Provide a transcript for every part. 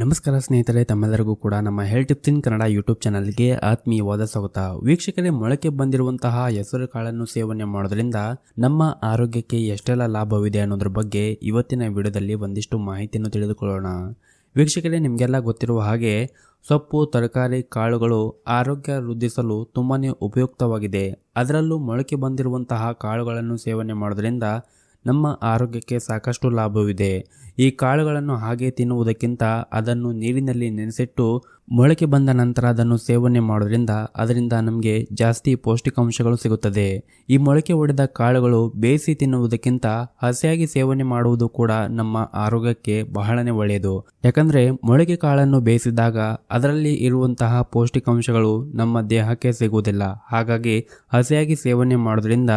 ನಮಸ್ಕಾರ ಸ್ನೇಹಿತರೆ, ತಮ್ಮೆಲ್ಲರಿಗೂ ಕೂಡ ನಮ್ಮ health tips in Kannada YouTube ಚಾನಲ್ಗೆ ಆತ್ಮೀಯವಾದ ಸ್ವಾಗತ. ವೀಕ್ಷಕರೇ, ಮೊಳಕೆ ಬಂದಿರುವಂತಹ ಹೆಸರು ಕಾಳನ್ನು ಸೇವನೆ ಮಾಡೋದ್ರಿಂದ ನಮ್ಮ ಆರೋಗ್ಯಕ್ಕೆ ಎಷ್ಟೆಲ್ಲ ಲಾಭವಿದೆ ಅನ್ನೋದ್ರ ಬಗ್ಗೆ ಇವತ್ತಿನ ವಿಡಿಯೋದಲ್ಲಿ ಒಂದಿಷ್ಟು ಮಾಹಿತಿಯನ್ನು ತಿಳಿದುಕೊಳ್ಳೋಣ. ವೀಕ್ಷಕರೇ, ನಿಮಗೆಲ್ಲ ಗೊತ್ತಿರುವ ಹಾಗೆ ಸೊಪ್ಪು, ತರಕಾರಿ, ಕಾಳುಗಳು ಆರೋಗ್ಯ ವೃದ್ಧಿಸಲು ತುಂಬಾ ಉಪಯುಕ್ತವಾಗಿದೆ. ಅದರಲ್ಲೂ ಮೊಳಕೆ ಬಂದಿರುವಂತಹ ಕಾಳುಗಳನ್ನು ಸೇವನೆ ಮಾಡೋದ್ರಿಂದ ನಮ್ಮ ಆರೋಗ್ಯಕ್ಕೆ ಸಾಕಷ್ಟು ಲಾಭವಿದೆ. ಈ ಕಾಳುಗಳನ್ನು ಹಾಗೆ ತಿನ್ನುವುದಕ್ಕಿಂತ ಅದನ್ನು ನೀರಿನಲ್ಲಿ ನೆನೆಸಿಟ್ಟು ಮೊಳಕೆ ಬಂದ ನಂತರ ಅದನ್ನು ಸೇವನೆ ಮಾಡೋದ್ರಿಂದ ಅದರಿಂದ ನಮಗೆ ಜಾಸ್ತಿ ಪೌಷ್ಟಿಕಾಂಶಗಳು ಸಿಗುತ್ತದೆ. ಈ ಮೊಳಕೆ ಒಡೆದ ಕಾಳುಗಳು ಬೇಯಿಸಿ ತಿನ್ನುವುದಕ್ಕಿಂತ ಹಸಿಯಾಗಿ ಸೇವನೆ ಮಾಡುವುದು ಕೂಡ ನಮ್ಮ ಆರೋಗ್ಯಕ್ಕೆ ಬಹಳನೇ ಒಳ್ಳೆಯದು. ಯಾಕಂದ್ರೆ ಮೊಳಕೆ ಕಾಳನ್ನು ಬೇಯಿಸಿದಾಗ ಅದರಲ್ಲಿ ಇರುವಂತಹ ಪೌಷ್ಟಿಕಾಂಶಗಳು ನಮ್ಮ ದೇಹಕ್ಕೆ ಸಿಗುವುದಿಲ್ಲ. ಹಾಗಾಗಿ ಹಸಿಯಾಗಿ ಸೇವನೆ ಮಾಡೋದ್ರಿಂದ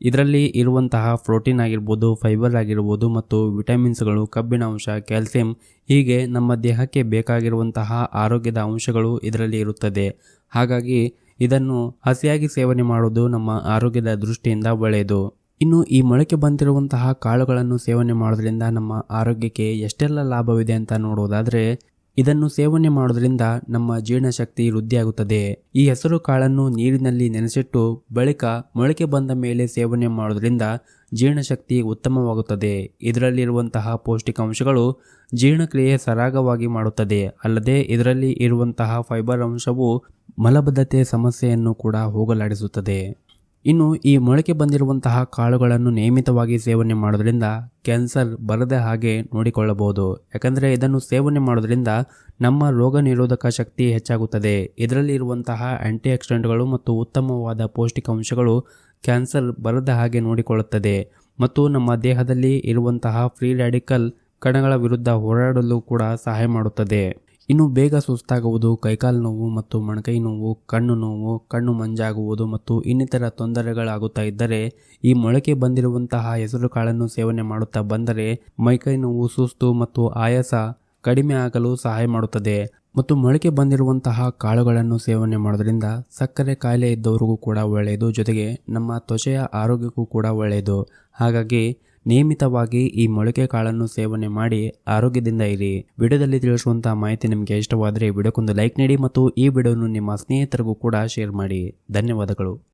ಇದರಲ್ಲಿ ಇರುವಂತಹ ಪ್ರೋಟೀನ್ ಆಗಿರ್ಬೋದು ಫೈಬರ್ ಆಗಿರ್ಬೋದು ಮತ್ತು ವಿಟಮಿನ್ಸ್ಗಳು, ಕಬ್ಬಿಣ ಅಂಶ, ಕ್ಯಾಲ್ಸಿಯಂ ಹೀಗೆ ನಮ್ಮ ದೇಹಕ್ಕೆ ಬೇಕಾಗಿರುವಂತಹ ಆರೋಗ್ಯದ ಅಂಶಗಳು ಇದರಲ್ಲಿ ಇರುತ್ತದೆ. ಹಾಗಾಗಿ ಇದನ್ನು ಹಸಿಯಾಗಿ ಸೇವನೆ ಮಾಡುವುದು ನಮ್ಮ ಆರೋಗ್ಯದ ದೃಷ್ಟಿಯಿಂದ ಒಳ್ಳೆಯದು. ಇನ್ನು ಈ ಮೊಳಕೆ ಬಂದಿರುವಂತಹ ಕಾಳುಗಳನ್ನು ಸೇವನೆ ಮಾಡೋದ್ರಿಂದ ನಮ್ಮ ಆರೋಗ್ಯಕ್ಕೆ ಎಷ್ಟೆಲ್ಲ ಲಾಭವಿದೆ ಅಂತ ನೋಡುವುದಾದರೆ ಇದನ್ನು ಸೇವನೆ ಮಾಡುವುದರಿಂದ ನಮ್ಮ ಜೀರ್ಣಶಕ್ತಿ ವೃದ್ಧಿಯಾಗುತ್ತದೆ. ಈ ಹೆಸರು ಕಾಳನ್ನು ನೀರಿನಲ್ಲಿ ನೆನೆಸಿಟ್ಟು ಬಳಿಕ ಮೊಳಕೆ ಬಂದ ಮೇಲೆ ಸೇವನೆ ಮಾಡೋದ್ರಿಂದ ಜೀರ್ಣಶಕ್ತಿ ಉತ್ತಮವಾಗುತ್ತದೆ. ಇದರಲ್ಲಿರುವಂತಹ ಪೌಷ್ಟಿಕಾಂಶಗಳು ಜೀರ್ಣಕ್ರಿಯೆ ಸರಾಗವಾಗಿ ಮಾಡುತ್ತದೆ. ಅಲ್ಲದೆ ಇದರಲ್ಲಿ ಇರುವಂತಹ ಫೈಬರ್ ಅಂಶವು ಮಲಬದ್ಧತೆ ಸಮಸ್ಯೆಯನ್ನು ಕೂಡ ಹೋಗಲಾಡಿಸುತ್ತದೆ. ಇನ್ನು ಈ ಮೊಳಕೆ ಬಂದಿರುವಂತಹ ಕಾಳುಗಳನ್ನು ನಿಯಮಿತವಾಗಿ ಸೇವನೆ ಮಾಡೋದ್ರಿಂದ ಕ್ಯಾನ್ಸರ್ ಬರದ ಹಾಗೆ ನೋಡಿಕೊಳ್ಳಬಹುದು. ಯಾಕಂದರೆ ಇದನ್ನು ಸೇವನೆ ಮಾಡೋದ್ರಿಂದ ನಮ್ಮ ರೋಗ ನಿರೋಧಕ ಶಕ್ತಿ ಹೆಚ್ಚಾಗುತ್ತದೆ. ಇದರಲ್ಲಿ ಇರುವಂತಹ ಆಂಟಿ ಆಕ್ಸಿಡೆಂಟ್ಗಳು ಮತ್ತು ಉತ್ತಮವಾದ ಪೌಷ್ಟಿಕಾಂಶಗಳು ಕ್ಯಾನ್ಸರ್ ಬರದ ಹಾಗೆ ನೋಡಿಕೊಳ್ಳುತ್ತದೆ. ಮತ್ತು ನಮ್ಮ ದೇಹದಲ್ಲಿ ಇರುವಂತಹ ಫ್ರೀ ರ್ಯಾಡಿಕಲ್ ಕಣಗಳ ವಿರುದ್ಧ ಹೋರಾಡಲು ಕೂಡ ಸಹಾಯ ಮಾಡುತ್ತದೆ. ಇನ್ನು ಬೇಗ ಸುಸ್ತಾಗುವುದು, ಕೈಕಾಲು ನೋವು ಮತ್ತು ಮೊಣಕೈ ನೋವು, ಕಣ್ಣು ನೋವು, ಕಣ್ಣು ಮಂಜಾಗುವುದು ಮತ್ತು ಇನ್ನಿತರ ತೊಂದರೆಗಳಾಗುತ್ತಾ ಇದ್ದರೆ, ಈ ಮೊಳಕೆ ಬಂದಿರುವಂತಹ ಹೆಸರು ಕಾಳನ್ನು ಸೇವನೆ ಮಾಡುತ್ತಾ ಬಂದರೆ ಮೈಕೈ ನೋವು, ಸುಸ್ತು ಮತ್ತು ಆಯಾಸ ಕಡಿಮೆ ಆಗಲು ಸಹಾಯ ಮಾಡುತ್ತದೆ. ಮತ್ತು ಮೊಳಕೆ ಬಂದಿರುವಂತಹ ಕಾಳುಗಳನ್ನು ಸೇವನೆ ಮಾಡೋದ್ರಿಂದ ಸಕ್ಕರೆ ಕಾಯಿಲೆ ಇದ್ದವರಿಗೂ ಕೂಡ ಒಳ್ಳೆಯದು, ಜೊತೆಗೆ ನಮ್ಮ ತ್ವಚೆಯ ಆರೋಗ್ಯಕ್ಕೂ ಕೂಡ ಒಳ್ಳೆಯದು. ಹಾಗಾಗಿ ನಿಯಮಿತವಾಗಿ ಈ ಮೊಳಕೆ ಕಾಳನ್ನು ಸೇವನೆ ಮಾಡಿ ಆರೋಗ್ಯದಿಂದ ಇರಿ. ವಿಡಿಯೋದಲ್ಲಿ ತಿಳಿಸುವಂತಹ ಮಾಹಿತಿ ನಿಮಗೆ ಇಷ್ಟವಾದರೆ ವಿಡಿಯೋಕ್ಕೊಂದು ಲೈಕ್ ನೀಡಿ ಮತ್ತು ಈ ವಿಡಿಯೋನು ನಿಮ್ಮ ಸ್ನೇಹಿತರಿಗೂ ಕೂಡ ಶೇರ್ ಮಾಡಿ. ಧನ್ಯವಾದಗಳು.